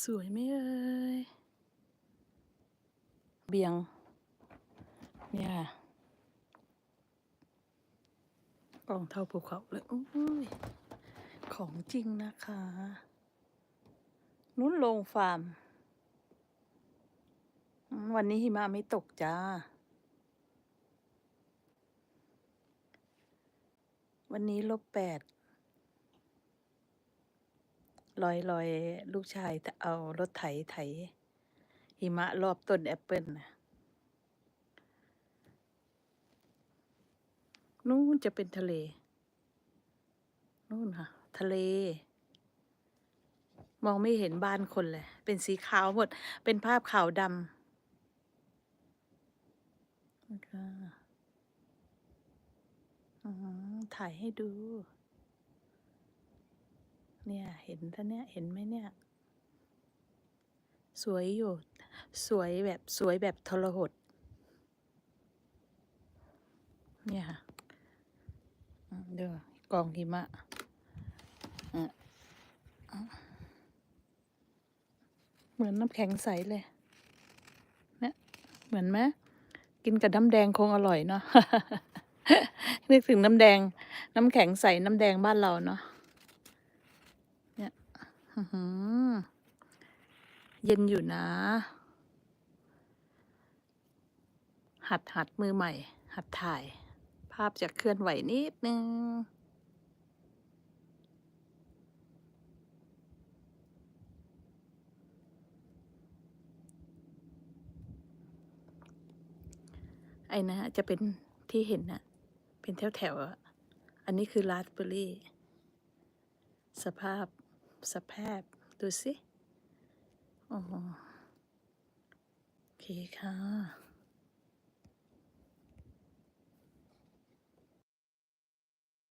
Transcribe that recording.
สวยไหมเอ่ย เบียง เนี่ยค่ะกล่องเท่าภูเขาเลยอุ้ย ของจริงนะคะ นุ่นลงฟาร์มอืมวันนี้หิมะไม่ตกจ้า วันนี้ลบแปด ลอยลอยลูกชายเอารถไถไถ หิมะรอบต้นแอปเปิลนะนู่นจะเป็นทะเล นู่นค่ะ ทะเล มองไม่เห็นบ้านคนเลย เป็นสีขาวหมด เป็นภาพขาวดำนะคะอืมถ่ายให้ดู เนี่ยเห็นท่านเนี่ยเห็นไหมเนี่ย สวยอยู่ สวยแบบสวยแบบทรหดเนี่ยค่ะเดี๋ยวกองหิมะอะเหมือนน้ำแข็งใสเลยเนี่ยเหมือนไหมกินกับน้ำแดงคงอร่อยเนาะนึกถึงน้ำแดง น้ำแข็งใสน้ำแดงบ้านเราเนาะ เย็นอยู่นะ หัดหัดมือใหม่ หัดถ่าย ภาพจะเคลื่อนไหวนิดนึงไอ้นะจะเป็นที่เห็นนะเป็นแถวแถวอะอันนี้คือราสเบอร์รี่ สภาพ สภาพ ดูสิโอ้โหโอเคค่ะ